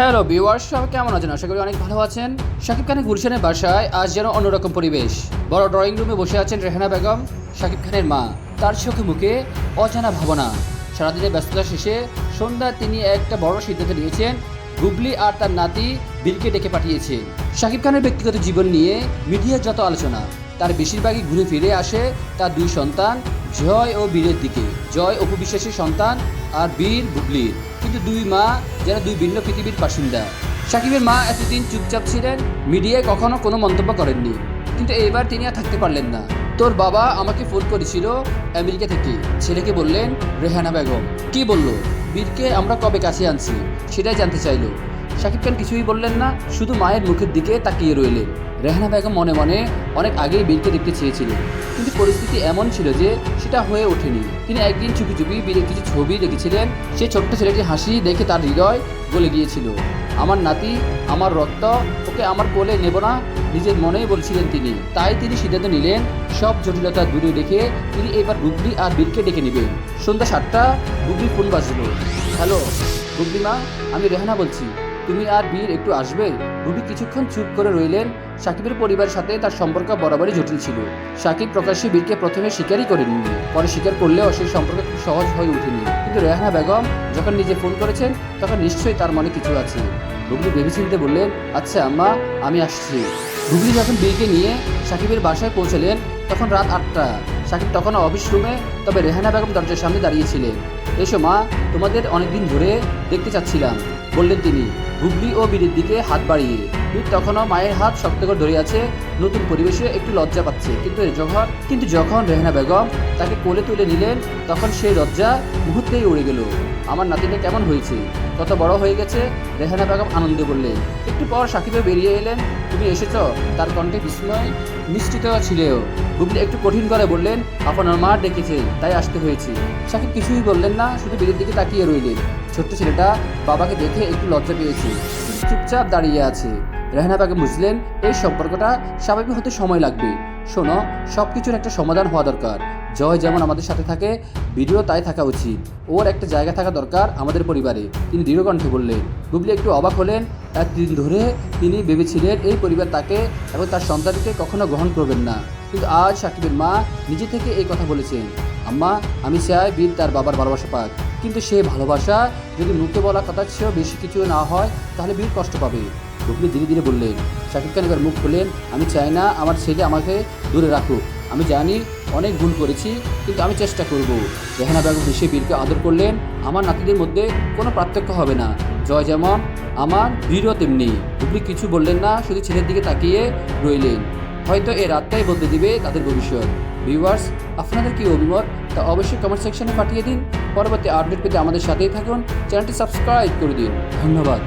Hello viewers, সবাই কেমন আছেন? আশা করি অনেক ভালো আছেন। শাকিব খানের গুলশানের বাসায় আজ যেন অন্যরকম পরিবেশ। বড় ড্রয়িং রুমে বসে আছেন রেহানা বেগম, শাকিব খানের মা। তার চোখে মুখে অজানা ভাবনা। সারাদিনের ব্যস্ততা শেষে সন্ধ্যায় তিনি একটা বড় সিদ্ধান্ত নিয়েছেন, গুবলি আর তার নাতি বীরকে ডেকে পাঠিয়েছেন শাকিব খানের ব্যক্তিগত জীবন নিয়ে মিডিয়ার যত আলোচনা, তার বেশিরভাগই ঘুরে ফিরে আসে তার দুই সন্তান, জয় ও বীরের দিকে। জয় অপু বিশ্বাসের সন্তান আর বীর বুবলির কিন্তু দুই মা, যেন দুই ভিন্ন পৃথিবীর বাসিন্দা। সাকিবের মা এতদিন চুপচাপ ছিলেন, মিডিয়ায় কখনো কোনো মন্তব্য করেননি। কিন্তু এবার তিনি আর থাকতে পারলেন না। তোর বাবা আমাকে ফোন করেছিল আমেরিকা থেকে। ছেলেকে বললেন, রেহানা বেগম। কি বলল, বীরকে আমরা কবে কাছে আনছি, সেটাই জানতে চাইলো। শাকিব খান কিছুই বললেন না, শুধু মায়ের মুখের দিকে তাকিয়ে রইলেন। রেহানা বেগম মনে মনে অনেক আগেই বীরকে দেখতে চেয়েছিলেন। কিন্তু পরিস্থিতি এমন ছিল যে সেটা হয়ে ওঠেনি। তিনি একদিন চুপি চুপি বীরের কিছু ছবি দেখেছিলেন। সেই ছোট্ট ছেলেটি হাসি দেখে তার হৃদয় গলে গিয়েছিল। আমার নাতি, আমার রক্ত, ওকে আমার কোলে নেব না নিজের মনেই বলছিলেন তিনি। তাই তিনি সিদ্ধান্ত নিলেন, সব জটিলতা দূরে রেখে তিনি এবার গুগলি আর বীরকে ডেকে নেবেন। সন্ধ্যা সাতটা গুগলি ফোন বাজলো। হ্যালো গুগলি মা, আমি রেহানা বলছি। তুমি আর বীর একটু আসবে? রুবি কিছুক্ষণ চুপ করে রইলেন। সাকিবের পরিবারের সাথে তার সম্পর্ক বরাবরই জটিল ছিল। সাকিব প্রকাশ্যে বীরকে প্রথমে স্বীকারই করেননি। পরে স্বীকার করলেও সেই সম্পর্ক খুব সহজ হয়ে ওঠেনি। কিন্তু রেহানা বেগম যখন নিজে ফোন করেছেন, তখন নিশ্চয়ই তার মনে কিছু আছে। রুবলি ভেবেচিন্তে বললেন আচ্ছা আম্মা, আমি আসছি। রুবলি যখন বীরকে নিয়ে সাকিবের বাসায় পৌঁছলেন, তখন রাত আটটা। সাকিব তখন অফিস রুমে, তবে রেহানা বেগম দরজার সামনে দাঁড়িয়েছিলেন এসো, মা, তোমাদের অনেকদিন ধরে দেখতে চাচ্ছিলাম, বললেন তিনি। গুগলি ও বীরের দিকে হাত বাড়িয়ে। বীর তখনও মায়ের হাত শক্ত করে ধরে আছে। নতুন পরিবেশে একটু লজ্জা পাচ্ছে। কিন্তু যখন কিন্তু যখন রেহানা বেগম তাকে কোলে তুলে নিলেন, তখন সেই লজ্জা মুহূর্তেই উড়ে গেল। আমার নাতিটা কেমন হয়েছে? কত বড় হয়ে গেছে? রেহানা বেগম আনন্দে বললেন একটু পর সাকিবে বেরিয়ে এলেন। তুমি এসেছ? তার কণ্ঠে বিস্ময় নিশ্চিত ছিলেও। গুগলি একটু কঠিন করে বললেন আপনার মা ডেকেছে, তাই আসতে হয়েছে। সাকিব কিছুই বললেন না, শুধু বীরের দিকে তাকিয়ে রইলেন। ছোট্ট ছেলেটা বাবাকে দেখে একটু লজ্জা পেয়েছে। চুপচাপ দাঁড়িয়ে আছে। রেহানা বেগম বুঝলেন, এই সম্পর্কটা স্বাভাবিক হতে সময় লাগবে। শোনো সব কিছুর একটা সমাধান হওয়া দরকার। জয় যেমন আমাদের সাথে থাকে বীরও তাই থাকা উচিত। ওর একটা জায়গা থাকা দরকার আমাদের পরিবারে, তিনি দৃঢ়কণ্ঠে বললেন। গুগলি একটু অবাক হলেন একদিন ধরে তিনি ভেবেছিলেন এই পরিবার তাকে এবং তার সন্তানকে কখনো গ্রহণ করবেন না। কিন্তু আজ সাকিবের মা নিজে থেকে এই কথা বলেছেন, আম্মা, আমি চাই বীর তার বাবার ভালোবাসা পাক। কিন্তু সে ভালোবাসা যদি মুখে বলা কথা চেয়েও বেশি কিছু না হয়, তাহলে বীর কষ্ট পাবে। গুগলি ধীরে ধীরে বললেন, শাকিব খান এবার মুখ খুললেন। আমি চাই না আমার ছেলে আমাকে দূরে রাখুক। আমি জানি অনেক ভুল করেছি, কিন্তু আমি চেষ্টা করব। রেহানা বেগম হেসে বীরকে আদর করলেন। আমার নাতিদের মধ্যে কোনো পার্থক্য হবে না। জয় যেমন আমার, বীরও তেমনি। গুগলি কিছু বললেন না, শুধু ছেলের দিকে তাকিয়ে রইলেন। হয়তো এই রাতটাই বদলে দিবে তাদের ভবিষ্যৎ। ভিউয়ার্স, আপনাদের কি অভিমত? তা অবশ্যই কমেন্ট সেকশনে পাঠিয়ে দিন। পরবর্তী আপডেট পেতে আমাদের সাথেই থাকুন। চ্যানেলটি সাবস্ক্রাইব করে দিন। ধন্যবাদ।